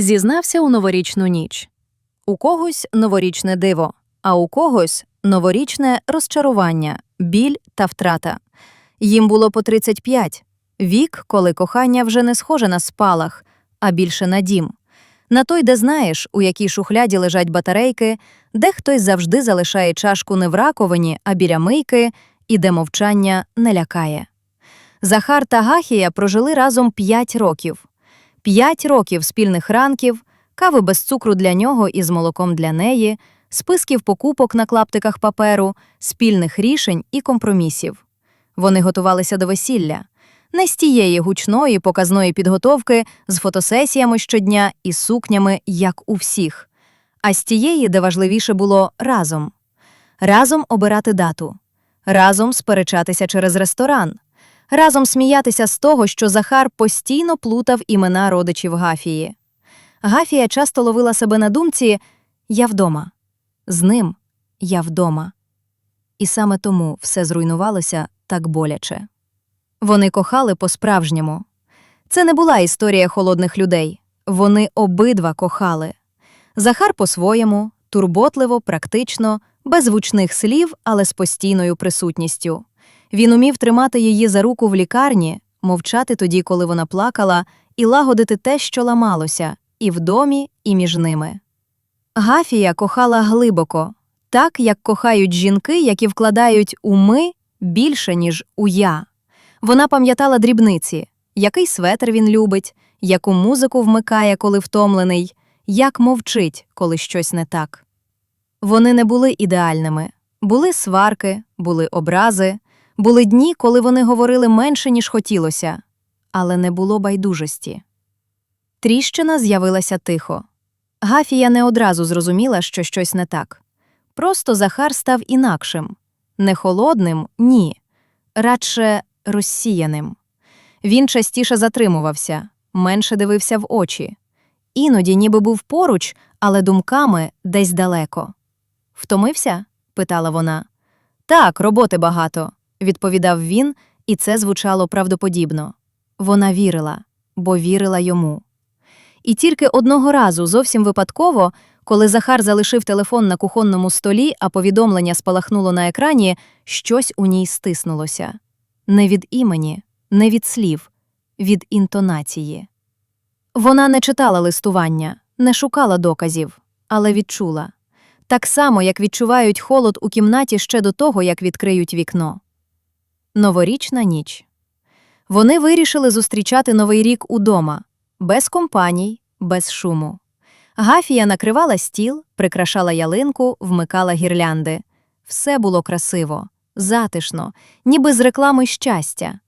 зізнався у новорічну ніч. У когось новорічне диво, а у когось новорічне розчарування, біль та втрата. Їм було по 35. Вік, коли кохання вже не схоже на спалах, а більше на дім. На той, де знаєш, у якій шухляді лежать батарейки, де хтось завжди залишає чашку не в раковині, а біля мийки, і де мовчання не лякає. Захар та Гахія прожили разом 5 років. П'ять років спільних ранків, кави без цукру для нього і з молоком для неї, списків покупок на клаптиках паперу, спільних рішень і компромісів. Вони готувалися до весілля. Не з тієї гучної показної підготовки з фотосесіями щодня і сукнями, як у всіх, а з тієї, де важливіше було разом. Разом обирати дату, разом сперечатися через ресторан, разом сміятися з того, що Захар постійно плутав імена родичів Гафії. Гафія часто ловила себе на думці Я вдома. З ним я вдома. І саме тому все зруйнувалося так боляче. Вони кохали по-справжньому. Це не була історія холодних людей. Вони обидва кохали. Захар по-своєму, турботливо, практично, без звучних слів, але з постійною присутністю. Він умів тримати її за руку в лікарні, мовчати тоді, коли вона плакала, і лагодити те, що ламалося, і в домі, і між ними. Гафія кохала глибоко, так як кохають жінки, які вкладають у ми більше, ніж у я. Вона пам'ятала дрібниці, який светр він любить, яку музику вмикає, коли втомлений, як мовчить, коли щось не так. Вони не були ідеальними, були сварки, були образи, були дні, коли вони говорили менше, ніж хотілося, але не було байдужості. Тріщина з'явилася тихо. Гафія не одразу зрозуміла, що щось не так. Просто Захар став інакшим не холодним, ні, радше розсіяним. Він частіше затримувався, менше дивився в очі. Іноді ніби був поруч, але думками десь далеко. Втомився? питала вона. Так, роботи багато, відповідав він, і це звучало правдоподібно. Вона вірила, бо вірила йому. І тільки одного разу, зовсім випадково, коли Захар залишив телефон на кухонному столі, а повідомлення спалахнуло на екрані, щось у ній стиснулося. Не від імені, не від слів, від інтонації. Вона не читала листування, не шукала доказів, але відчула так само, як відчувають холод у кімнаті ще до того, як відкриють вікно. Новорічна ніч. Вони вирішили зустрічати новий рік удома, без компаній, без шуму. Гафія накривала стіл, прикрашала ялинку, вмикала гірлянди. Все було красиво, затишно, ніби з реклами щастя.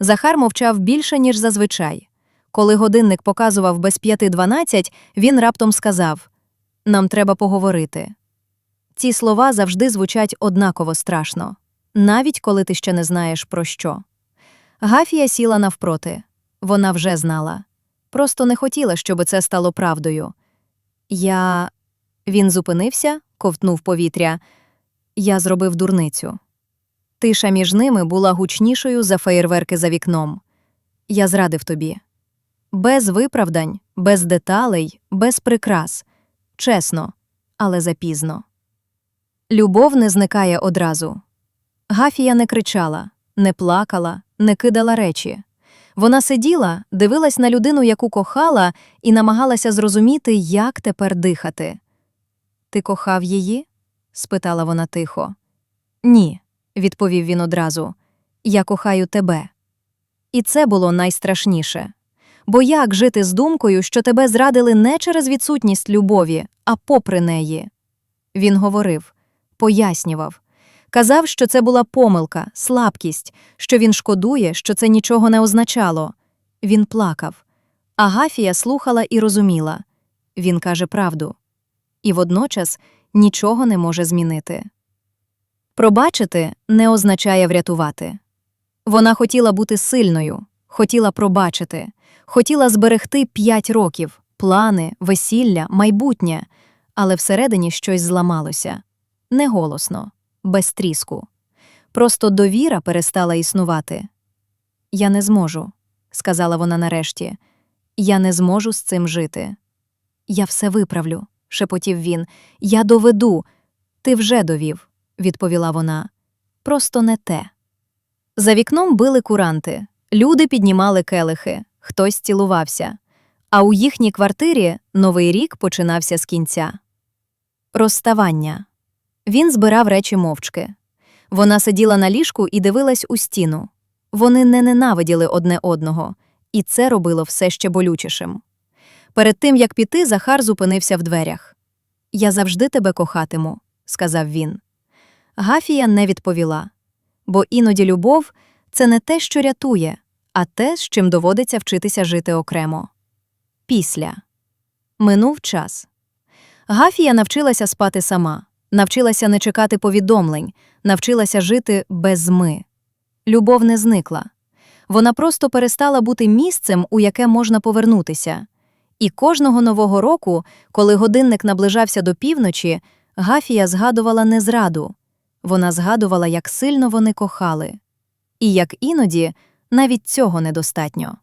Захар мовчав більше, ніж зазвичай. Коли годинник показував без п'яти дванадцять, він раптом сказав Нам треба поговорити. Ці слова завжди звучать однаково страшно, навіть коли ти ще не знаєш про що. Гафія сіла навпроти. Вона вже знала. Просто не хотіла, щоб це стало правдою. Я. Він зупинився, ковтнув повітря. Я зробив дурницю. Тиша між ними була гучнішою за феєрверки за вікном. Я зрадив тобі. Без виправдань, без деталей, без прикрас. Чесно, але запізно. Любов не зникає одразу. Гафія не кричала, не плакала, не кидала речі. Вона сиділа, дивилась на людину, яку кохала, і намагалася зрозуміти, як тепер дихати. Ти кохав її? спитала вона тихо. Ні, відповів він одразу. Я кохаю тебе. І це було найстрашніше. Бо як жити з думкою, що тебе зрадили не через відсутність любові, а попри неї? Він говорив, пояснював. Казав, що це була помилка, слабкість, що він шкодує, що це нічого не означало. Він плакав. Агафія слухала і розуміла він каже правду. І водночас нічого не може змінити. Пробачити не означає врятувати. Вона хотіла бути сильною, хотіла пробачити, хотіла зберегти п'ять років, плани, весілля, майбутнє, але всередині щось зламалося неголосно без тріску. Просто довіра перестала існувати. Я не зможу, сказала вона нарешті, я не зможу з цим жити. Я все виправлю, шепотів він. Я доведу. Ти вже довів, відповіла вона. Просто не те. За вікном били куранти, люди піднімали келихи, хтось цілувався. А у їхній квартирі новий рік починався з кінця. Розставання. Він збирав речі мовчки. Вона сиділа на ліжку і дивилась у стіну. Вони не ненавиділи одне одного, і це робило все ще болючішим. Перед тим, як піти, Захар зупинився в дверях. Я завжди тебе кохатиму, сказав він. Гафія не відповіла, бо іноді любов це не те, що рятує, а те, з чим доводиться вчитися жити окремо. Після минув час. Гафія навчилася спати сама, навчилася не чекати повідомлень, навчилася жити без ми. Любов не зникла. Вона просто перестала бути місцем, у яке можна повернутися. І кожного нового року, коли годинник наближався до півночі, Гафія згадувала не зраду. Вона згадувала, як сильно вони кохали. І як іноді навіть цього недостатньо.